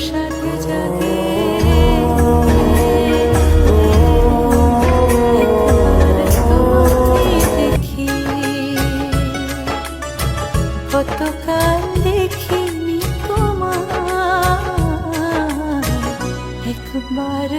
সাথে যাতে দেখি কতকাল দেখিনি তোমার একবার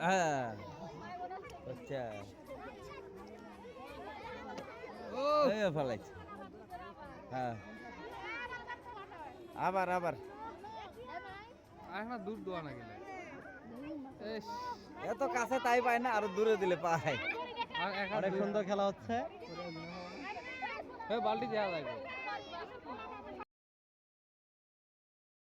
হ্যাঁ। আচ্ছা। ফেলাইছে হ্যাঁ। আবার আবার। দূর দোয়া না গেলে। এত কাছে তাই পায় না আরও দূরে দিলে পায়। অনেক সুন্দর খেলা হচ্ছে। বাল্টি দেওয়া লাগবে।